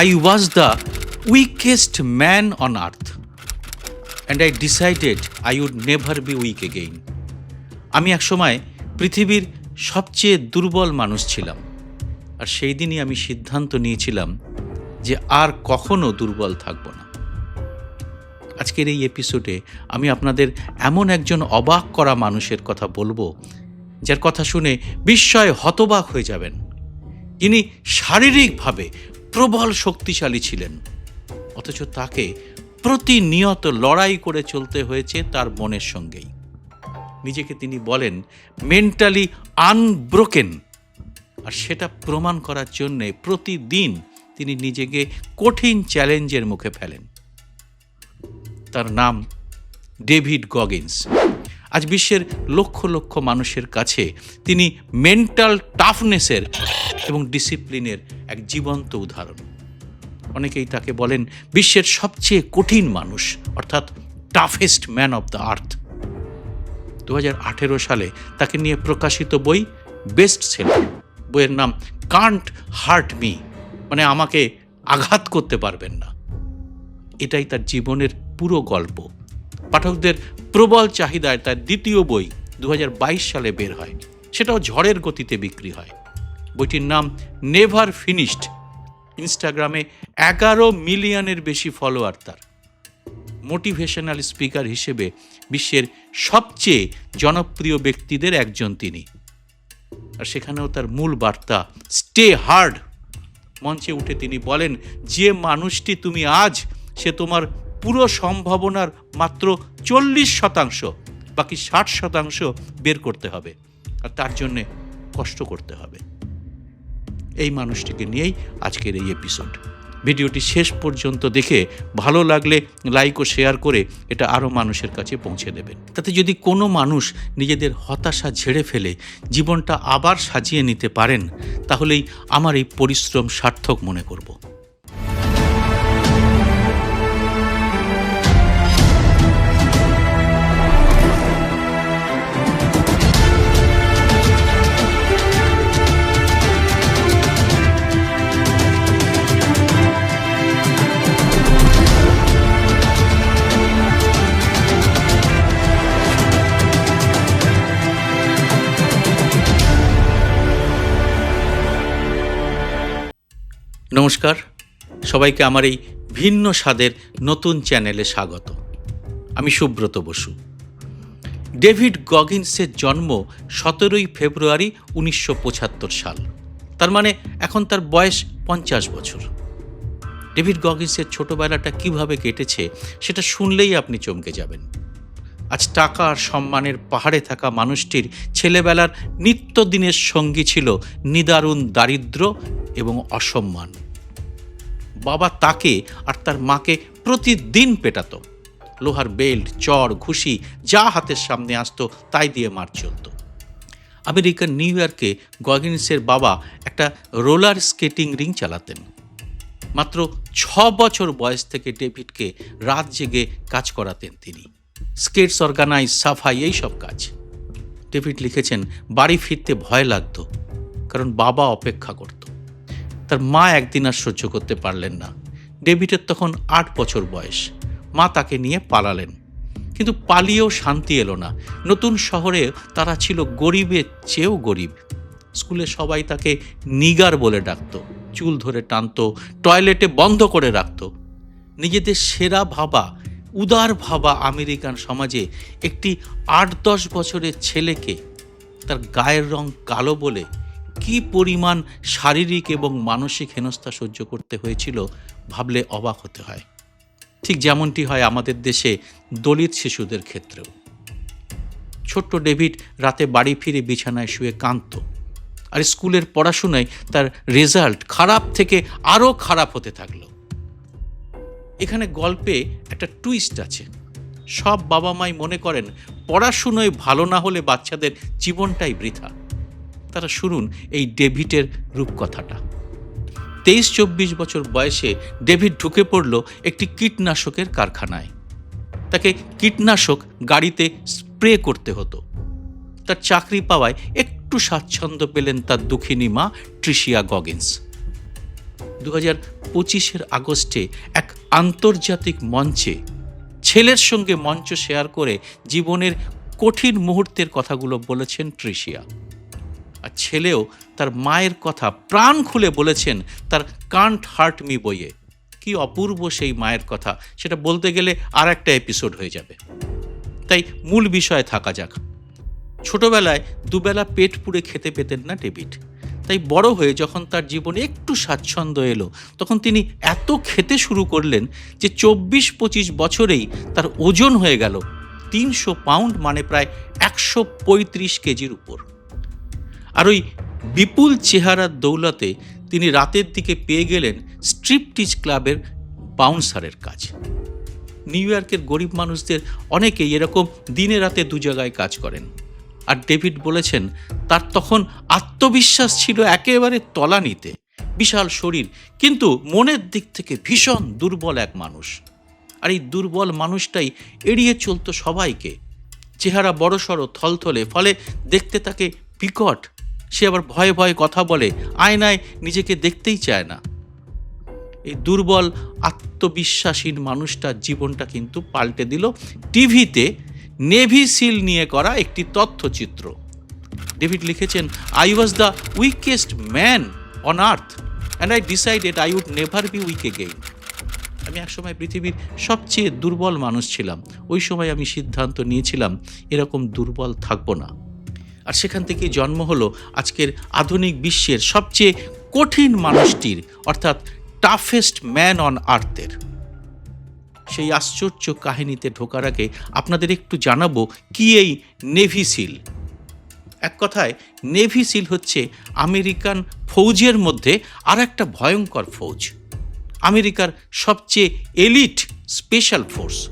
I was the weakest man on earth, and I decided I would never be weak again. আমি একসময় পৃথিবীর সবচেয়ে দুর্বল মানুষ ছিলাম। আর সেই দিনই আমি সিদ্ধান্ত নিয়েছিলাম যে আর কখনো দুর্বল থাকব না। আজকের এই এপিসোডে আমি আপনাদের এমন একজন অবাক করা মানুষের কথা বলব যার কথা শুনে বিস্ময় হতবাক হয়ে যাবেন। যিনি শারীরিকভাবে প্রবল শক্তিশালী ছিলেন। অথচ তাকে প্রতিনিয়ত লড়াই করে চলতে হয়েছে তার মনের সঙ্গেই। নিজেকে তিনি বলেন মেন্টালি আনব্রোকেন আর সেটা প্রমাণ করার জন্যে প্রতিদিন তিনি নিজেকে কঠিন চ্যালেঞ্জের মুখে ফেলেন। তার নাম ডেভিড গগিন্স। আজ বিশ্বের লক্ষ লক্ষ মানুষের কাছে তিনি মেন্টাল টাফনেসের এবং ডিসিপ্লিনের এক জীবন্ত উদাহরণ। অনেকেই তাকে বলেন বিশ্বের সবচেয়ে কঠিন মানুষ, অর্থাৎ toughest man of the earth দু হাজার আঠেরো সালে তাকে নিয়ে প্রকাশিত বই বেস্ট সেলার বইয়ের নাম কান্ট হার্ট মি মানে আমাকে আঘাত করতে পারবেন না। এটাই তার জীবনের পুরো গল্প। পাঠকদের প্রবল চাহিদায় তার দ্বিতীয় বই দু হাজার বাইশ সালে বের হয়। সেটাও ঝড়ের গতিতে বিক্রি হয়। বইটির নাম নেভার ফিনিশড ইনস্টাগ্রামে এগারো মিলিয়নের বেশি ফলোয়ার তার। মোটিভেশনাল স্পিকার হিসেবে বিশ্বের সবচেয়ে জনপ্রিয় ব্যক্তিদের একজন তিনি। আর সেখানেও তার মূল বার্তা স্টে হার্ড মঞ্চে উঠে তিনি বলেন, যে মানুষটি তুমি আজ, সে তোমার পুরো সম্ভাবনার মাত্র চল্লিশ শতাংশ, বাকি ষাট শতাংশ বের করতে হবে। আর তার জন্যে কষ্ট করতে হবে। এই মানুষটিকে নিয়েই আজকের এই এপিসোড ভিডিওটি শেষ পর্যন্ত দেখে ভালো লাগলে লাইক ও শেয়ার করে এটা আরও মানুষের কাছে পৌঁছে দেবেন। তাতে যদি কোনো মানুষ নিজেদের হতাশা ঝেড়ে ফেলে, জীবনটা আবার সাজিয়ে নিতে পারেন, তাহলেই আমার এই পরিশ্রম সার্থক মনে করব। নমস্কার। সবাইকে আমার এই ভিন্ন স্বাদের নতুন চ্যানেলে স্বাগত। আমি সুব্রত বসু। ডেভিড গগিন্সের জন্ম সতেরোই ফেব্রুয়ারি উনিশশো পঁচাত্তর সাল। তার মানে এখন তার বয়স পঞ্চাশ বছর। ডেভিড গগিন্সের ছোটবেলাটা কীভাবে কেটেছে সেটা শুনলেই আপনি চমকে যাবেন। আজ টাকা আর সম্মানের পাহাড়ে থাকা মানুষটির ছেলেবেলার নিত্যদিনের সঙ্গী ছিল নিদারুণ দারিদ্র্য এবং অসম্মান। বাবা তাকে আর তার মাকে প্রতিদিন পেটাতো। লোহার বেল্ট চড় ঘুষি যা হাতের সামনে আসতো, তাই দিয়ে মার চলত। আমেরিকার নিউ ইয়র্কে গগিন্সের বাবা একটা রোলার স্কেটিং রিং চালাতেন। মাত্র ছ বছর বয়স থেকে ডেভিডকে রাত জেগে কাজ করাতেন তিনি। স্কেটস অর্গানাইজ, সাফাই এই সব কাজ। ডেভিড লিখেছেন, বাড়ি ফিরতে ভয় লাগতো, কারণ বাবা অপেক্ষা করত। তার মা একদিন আর সহ্য করতে পারলেন না। ডেভিডের তখন আট বছর বয়স। মা তাকে নিয়ে পালালেন। কিন্তু পালিয়েও শান্তি এলো না। নতুন শহরে তারা ছিল গরিবের চেয়েও গরিব। স্কুলে সবাই তাকে নিগার বলে ডাকতো। চুল ধরে টানতো, টয়লেটে বন্ধ করে রাখত। নিজেদের সেরা ভাবা, উদার ভাবা আমেরিকান সমাজে একটি আট দশ বছরের ছেলেকে তার গায়ের রং কালো বলে কি পরিমাণ শারীরিক এবং মানসিক হেনস্থা সহ্য করতে হয়েছিল ভাবলে অবাক হতে হয়। ঠিক যেমনটি হয় আমাদের দেশে দলিত শিশুদের ক্ষেত্রেও। ছোট্ট ডেভিড রাতে বাড়ি ফিরে বিছানায় শুয়ে কাঁদত আর স্কুলের পড়াশোনায় তার রেজাল্ট খারাপ থেকে আরও খারাপ হতে থাকল। এখানে গল্পে একটা টুইস্ট আছে। সব বাবা মাই মনে করেন, পড়াশুনোয় ভালো না হলে বাচ্চাদের জীবনটাই বৃথা। তারা শুনুন এই ডেভিডের রূপকথাটা। তেইশ চব্বিশ বছর বয়সে ডেভিড ঢুকে পড়ল একটি কীটনাশকের কারখানায়। তাকে কীটনাশক গাড়িতে স্প্রে করতে হতো। তার চাকরি পাওয়ায় একটু স্বাচ্ছন্দ্য পেলেন তার দুঃখিনী মা ট্রিশিয়া গগিন্স। দু হাজার পঁচিশের আগস্টে এক আন্তর্জাতিক মঞ্চে ছেলের সঙ্গে মঞ্চ শেয়ার করে জীবনের কঠিন মুহূর্তের কথাগুলো বলেছেন ট্রিশিয়া। আর ছেলেও তার মায়ের কথা প্রাণ খুলে বলেছেন, তার কান্ট হার্ট মি বইয়ে। কি অপূর্ব সেই মায়ের কথা। সেটা বলতে গেলে আর একটা এপিসোড হয়ে যাবে। তাই মূল বিষয়ে থাকা যাক। ছোটবেলায় দুবেলা পেট পুড়ে খেতে পেতেন না ডেভিড। তাই বড় হয়ে যখন তার জীবনে একটু স্বাচ্ছন্দ্য এলো, তখন তিনি এত খেতে শুরু করলেন যে চব্বিশ পঁচিশ বছরেই তার ওজন হয়ে গেল তিনশো পাউন্ড মানে প্রায় একশো পঁয়ত্রিশ কেজির উপর। আর ওই বিপুল চেহারার দৌলতে তিনি রাতের দিকে পেয়ে গেলেন স্ট্রিপটিজ ক্লাবের বাউন্সারের কাজ। নিউ ইয়র্কের গরিব মানুষদের অনেকেই এরকম দিনে রাতে দু জায়গায় কাজ করেন। আর ডেভিড বলেছেন, তার তখন আত্মবিশ্বাস ছিল একেবারে তলানিতে, বিশাল শরীর, কিন্তু মনের দিক থেকে ভীষণ দুর্বল এক মানুষ। আর এই দুর্বল মানুষটাই এড়িয়ে চলতো সবাইকে। চেহারা বড়সড় থলথলে, ফলে দেখতে তাকে বিকট সে আবার ভয়ে ভয়ে কথা বলে, আয়নায় নিজেকে দেখতেই চায় না। এই দুর্বল, আত্মবিশ্বাসীন মানুষটার জীবনটা কিন্তু পাল্টে দিল। টিভিতে নেভি সিল নিয়ে করা একটি তথ্যচিত্র। ডেভিড লিখেছেন I was the weakest man on earth and I decided I would never be weak again আমি একসময় পৃথিবীর সবচেয়ে দুর্বল মানুষ ছিলাম। ওই সময় আমি সিদ্ধান্ত নিয়েছিলাম, এরকম দুর্বল থাকব না। আর সেখান থেকে জন্ম হলো আজকের আধুনিক বিশ্বের সবচেয়ে কঠিন মানুষটির, অর্থাৎ টাফেস্ট ম্যান অন আর্থের সেই আশ্চর্য কাহিনীতে ঢোকার আগে আপনাদের একটু জানাব কি এই নেভি সিল এক কথায় নেভি সিল হচ্ছে আমেরিকান ফৌজের মধ্যে আর একটা ভয়ঙ্কর ফৌজ। আমেরিকার সবচেয়ে এলিট স্পেশাল ফোর্স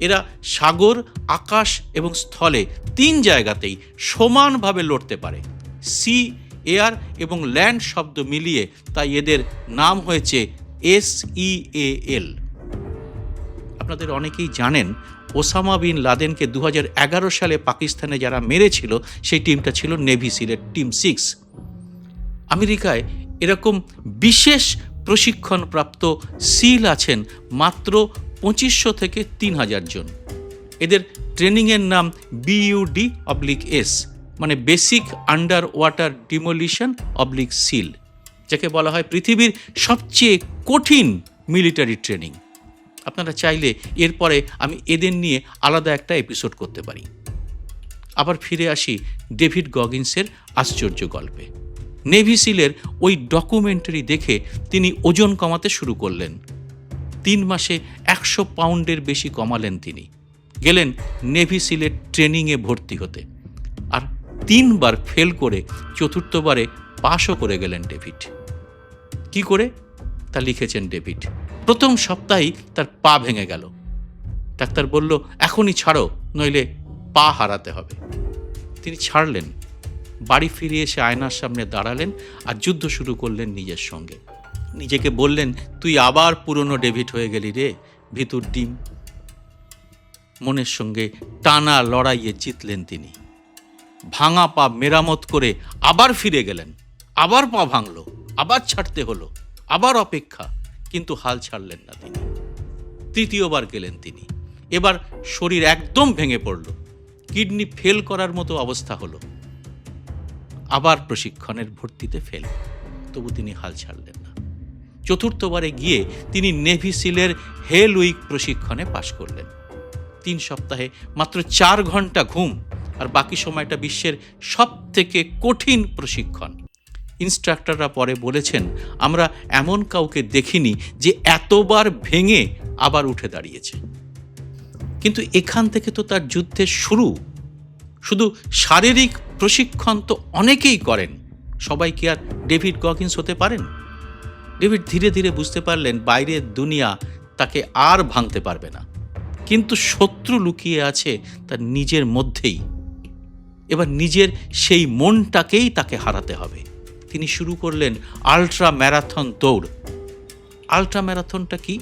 এরা সাগর, আকাশ এবং স্থলে তিন জায়গাতেই সমানভাবে লড়তে পারে। সি, এয়ার এবং ল্যান্ড শব্দ মিলিয়ে তাই এদের নাম হয়েছে এস ই এল। আপনাদের অনেকেই জানেন, ওসামা বিন লাদেনকে দু হাজার এগারো সালে পাকিস্তানে যারা মেরেছিল, সেই টিমটা ছিল নেভি সিলের টিম সিক্স। আমেরিকায় এরকম বিশেষ প্রশিক্ষণপ্রাপ্ত সিল আছেন মাত্র পঁচিশশো থেকে তিন হাজার জন। এদের ট্রেনিংয়ের নাম বিইউডি অবলিক এস মানে basic underwater demolition oblique seal যাকে বলা হয় পৃথিবীর সবচেয়ে কঠিন মিলিটারি ট্রেনিং আপনারা চাইলে এরপরে আমি এদের নিয়ে আলাদা একটা এপিসোড করতে পারি। আবার ফিরে আসি ডেভিড গগিন্সের আশ্চর্য গল্পে। নেভি সিলের ওই ডকুমেন্টারি দেখে তিনি ওজন কমাতে শুরু করলেন। তিন মাসে একশো পাউন্ডের বেশি কমালেন তিনি। গেলেন নেভি সিলের ট্রেনিংয়ে ভর্তি হতে। আর তিনবার ফেল করে চতুর্থবারে পাশও করে গেলেন ডেভিড। কি করে? তা লিখেছেন ডেভিড। প্রথম সপ্তাহেই তার পা ভেঙে গেল। ডাক্তার বলল, এখনই ছাড়ো, নইলে পা হারাতে হবে। তিনি ছাড়লেন। বাড়ি ফিরে এসে আয়নার সামনে দাঁড়ালেন আর যুদ্ধ শুরু করলেন নিজের সঙ্গে। নিজেকে বললেন, তুই আবার পুরনো ডেভিড হয়ে গেলি রে, ভিতর ডিম। মনের সঙ্গে টানা লড়াইয়ে জিতলেন তিনি। ভাঙা পা মেরামত করে আবার ফিরে গেলেন, আবার পা ভাঙলো, আবার ছাড়তে হলো, আবার অপেক্ষা, কিন্তু হাল ছাড়লেন না তিনি। তৃতীয়বার গেলেন তিনি। এবার শরীর একদম ভেঙে পড়ল, কিডনি ফেল করার মতো অবস্থা হলো। আবার প্রশিক্ষণের ভর্তিতে ফেল, তবু তিনি হাল ছাড়লেন না। চতুর্থবারে গিয়ে তিনি নেভি সিলের হেল উইক প্রশিক্ষণে পাশ করলেন। তিন সপ্তাহে মাত্র চার ঘণ্টা ঘুম আর বাকি সময়টা বিশ্বের সব থেকে কঠিন প্রশিক্ষণ। ইনস্ট্রাক্টররা পরে বলেছেন, আমরা এমন কাউকে দেখিনি যে এতবার ভেঙে আবার উঠে দাঁড়িয়েছে। কিন্তু এখান থেকে তো তার যুদ্ধের শুরু। শুধু শারীরিক প্রশিক্ষণ তো অনেকেই করেন। সবাই কি আর ডেভিড গকিন্স হতে পারেন? ডেভিড ধীরে ধীরে বুঝতে পারলেন বাইরের দুনিয়া তাকে আর ভাঙতে পারবে না। কিন্তু শত্রু লুকিয়ে আছে তার নিজের মধ্যেই। এবার নিজের সেই মনটাকেই তাকে হারাতে হবে। তিনি শুরু করলেন আলট্রা ম্যারাথন দৌড়। আলট্রা ম্যারাথনটা কি?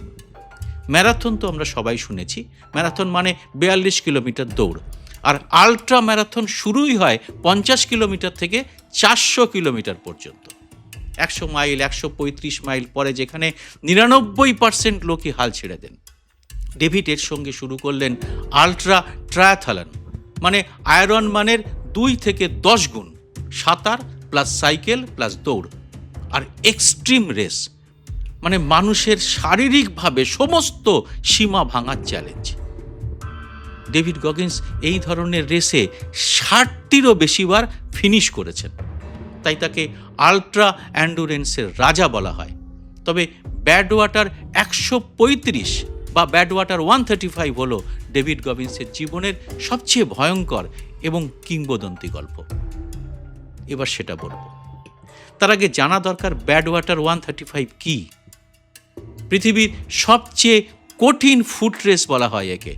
ম্যারাথন তো আমরা সবাই শুনেছি। ম্যারাথন মানে বিয়াল্লিশ কিলোমিটার দৌড়। আর আলট্রা ম্যারাথন শুরুই হয় পঞ্চাশ কিলোমিটার থেকে চারশো কিলোমিটার পর্যন্ত। একশো মাইল, একশো পঁয়ত্রিশ মাইল পরে যেখানে নিরানব্বই পার্সেন্ট লোকই হাল ছেড়ে দেন। ডেভিড এর সঙ্গে শুরু করলেন আলট্রা ট্রায়াথলন মানে আয়রন মানের দুই থেকে দশ গুণ, সাঁতার প্লাস সাইকেল প্লাস দৌড়, আর এক্সট্রিম রেস মানে মানুষের শারীরিকভাবে সমস্ত সীমা ভাঙার চ্যালেঞ্জ। ডেভিড গগিন্স এই ধরনের রেসে ষাটটিরও বেশিবার ফিনিশ করেছেন। তাই তাকে আলট্রা অ্যান্ডুরেন্সের রাজা বলা হয়। তবে ব্যাড ওয়াটার একশো পঁয়ত্রিশ বা bad water one thirty five David David গবিন্সের জীবনের সবচেয়ে ভয়ঙ্কর এবং কিংবদন্তি গল্প। এবার সেটা বলব। তার আগে জানা দরকার bad water one thirty five কী? পৃথিবীর সবচেয়ে কঠিন ফুট রেস বলা হয় একে।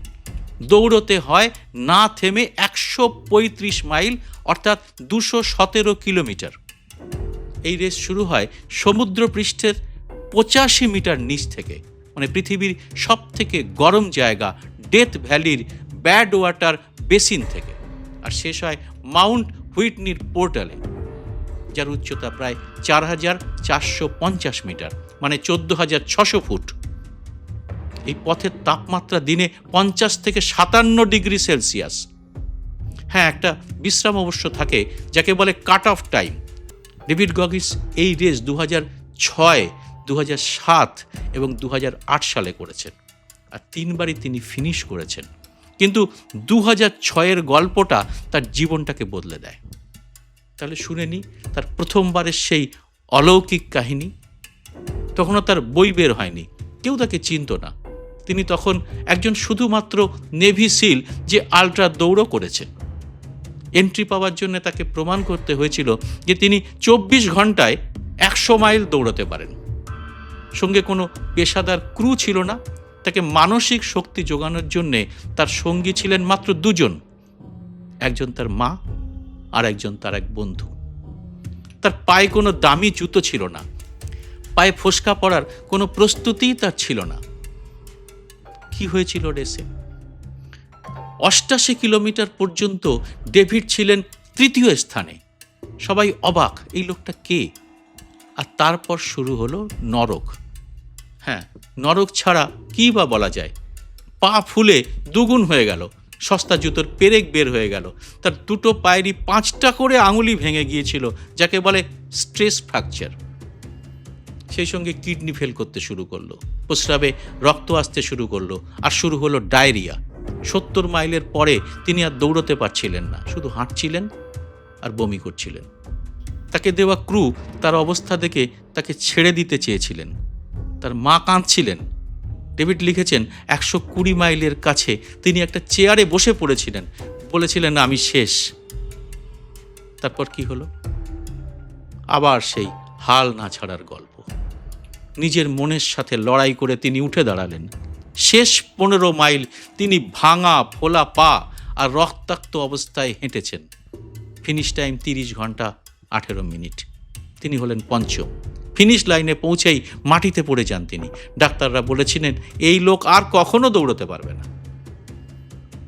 দৌড়তে হয়, না থেমে একশো পঁয়ত্রিশ মাইল, অর্থাৎ দুশো সতেরো কিলোমিটার। এই রেস শুরু হয় সমুদ্রপৃষ্ঠের পঁচাশি মিটার নিচ থেকে। মানে পৃথিবীর সব থেকে গরম জায়গা, ডেথ ভ্যালির ব্যাড ওয়াটার বেসিন থেকে। আর শেষ হয় মাউন্ট হুইটনির পোর্টালে, যার উচ্চতা প্রায় চার হাজার চারশো পঞ্চাশ মিটার মানে চোদ্দ হাজার ছশো ফুট। এই পথের তাপমাত্রা দিনে পঞ্চাশ থেকে সাতান্ন ডিগ্রি সেলসিয়াস। হ্যাঁ একটা বিশ্রাম অবশ্য থাকে, যাকে বলে cut off time David Goggins এই রেস দু হাজার ছয় দু হাজার সাত এবং দু হাজার আট সালে করেছেন। আর তিনবারই তিনি ফিনিশ করেছেন। কিন্তু দু হাজার ছয়ের গল্পটা তার জীবনটাকে বদলে দেয়। তাহলে শুনে নি, তার প্রথমবারের সেই অলৌকিক কাহিনী। তখনও তার বই বের হয়নি। কেউ তাকে চিনত না। তিনি তখন একজন শুধুমাত্র নেভি সিল যে আলট্রা দৌড়ও করেছে এন্ট্রি পাওয়ার জন্য তাকে প্রমাণ করতে হয়েছিল যে তিনি চব্বিশ ঘন্টায় একশো মাইল দৌড়াতে পারেন। সঙ্গে কোনো পেশাদার ক্রু ছিল না। তাকে মানসিক শক্তি যোগানোর জন্যে তার সঙ্গী ছিলেন মাত্র দুজন। একজন তার মা আর একজন তার এক বন্ধু। তার পায়ে কোনো দামি জুতো ছিল না। পায়ে ফোসকা পড়ার কোনো প্রস্তুতিই তার ছিল না। কি হয়েছিল রেসে? অষ্টাশি কিলোমিটার পর্যন্ত ডেভিড ছিলেন তৃতীয় স্থানে। সবাই অবাক, এই লোকটা কে? আর তারপর শুরু হলো নরক। হ্যাঁ নরক ছাড়া কী বা বলা যায়? পা ফুলে দুগুণ হয়ে গেল, সস্তা জুতোর পেরেক বের হয়ে গেল, তার দুটো পায়েরই পাঁচটা করে আঙুলি ভেঙে গিয়েছিল, যাকে বলে স্ট্রেস ফ্র্যাকচার। সেই সঙ্গে কিডনি ফেল করতে শুরু করল, প্রস্রাবে রক্ত আসতে শুরু করল, আর শুরু হলো ডায়রিয়া। সত্তর মাইলের পরে তিনি আর দৌড়তে পারছিলেন না, শুধু হাঁটছিলেন আর বমি করছিলেন। তাকে দেওয়া ক্রু তার অবস্থা দেখে তাকে ছেড়ে দিতে চেয়েছিলেন। তার মা কাঁদছিলেন। ডেভিড লিখেছেন, একশো কুড়ি মাইলের কাছে তিনি একটা চেয়ারে বসে পড়েছিলেন। বলেছিলেন, আমি শেষ। তারপর কি হলো? আবার সেই হাল না ছাড়ার গল্প। নিজের মনের সাথে লড়াই করে তিনি উঠে দাঁড়ালেন। শেষ পনেরো মাইল তিনি ভাঙা, ফোলা পা আর রক্তাক্ত অবস্থায় হেঁটেছেন। ফিনিশ টাইম তিরিশ ঘণ্টা আঠেরো মিনিট। তিনি হলেন পঞ্চম। ফিনিশ লাইনে পৌঁছেই মাটিতে পড়ে যান তিনি। ডাক্তাররা বলেছিলেন, এই লোক আর কখনো দৌড়তে পারবে না।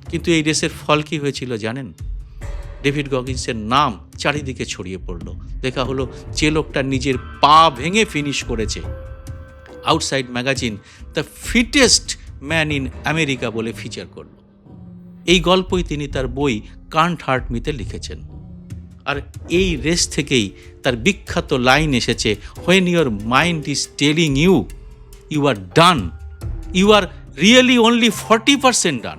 কিন্তু এই রেসের ফল কি হয়েছিল জানেন? ডেভিড গগিন্সের নাম চারিদিকে ছড়িয়ে পড়ল। দেখা হলো যে লোকটা নিজের পা ভেঙে ফিনিশ করেছে। Outside magazine the fittest man in America বলে ফিচার করল। এই গল্পই তিনি তার বই কান্ট হার্ট মিতে লিখেছেন। আর এই রেস থেকেই তার বিখ্যাত লাইন এসেছে when your mind is telling you you are done you are really only forty percent done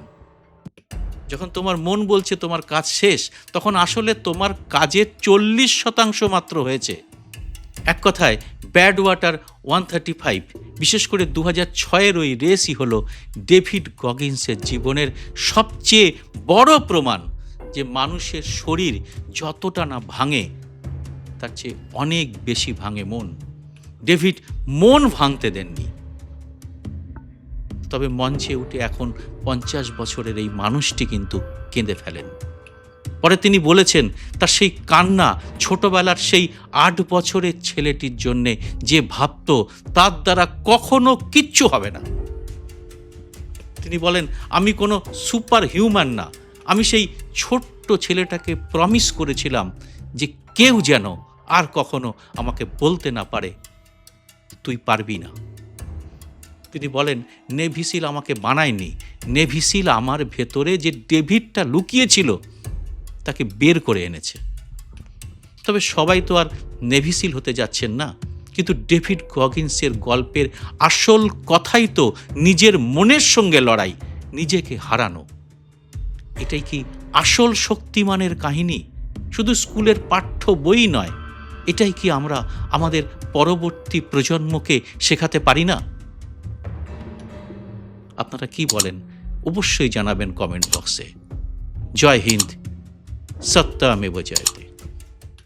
যখন তোমার মন বলছে তোমার কাজ শেষ, তখন আসলে তোমার কাজের চল্লিশ শতাংশ মাত্র হয়েছে। এক কথায় bad water one thirty five বিশেষ করে দু হাজার ছয়ের ওই রেসই হলো ডেভিড গগিন্সের জীবনের সবচেয়ে বড় প্রমাণ যে মানুষের শরীর যতটা না ভাঙে, তার চেয়ে অনেক বেশি ভাঙে মন। ডেভিড মন ভাঙতে দেননি। তবে মঞ্চে উঠে এখন পঞ্চাশ বছরের এই মানুষটি কিন্তু কেঁদে ফেলেন। পরে তিনি বলেছেন, তার সেই কান্না, ছোটবেলার সেই আট বছরের ছেলেটির জন্যে যে ভাবত, তার দ্বারা কখনো কিচ্ছু হবে না। তিনি বলেন, আমি কোনো সুপার হিউম্যান না। আমি সেই ছোট্ট ছেলেটাকে প্রমিস করেছিলাম যে কেউ যেন আর কখনো আমাকে বলতে না পারে। তুই পারবি না। তিনি বলেন নেভিসিল আমাকে বানায়নি। নেভিসিল আমার ভেতরে যে ডেভিডটা লুকিয়েছিল, তাকে বের করে এনেছে। তবে সবাই তো আর নেভিসিল হতে যাচ্ছেন না। কিন্তু ডেভিড গগিন্সের গল্পের আসল কথাই তো নিজের মনের সঙ্গে লড়াই, নিজেকে হারানো। এটাই কি আসল শক্তিমানের কাহিনী? শুধু স্কুলের পাঠ্য বই নয়, এটাই কি আমরা আমাদের পরবর্তী প্রজন্মকে শেখাতে পারি না? আপনারা কি বলেন? অবশ্যই জানাবেন কমেন্ট বক্সে। জয় হিন্দ। সত্তা মেব জয়তে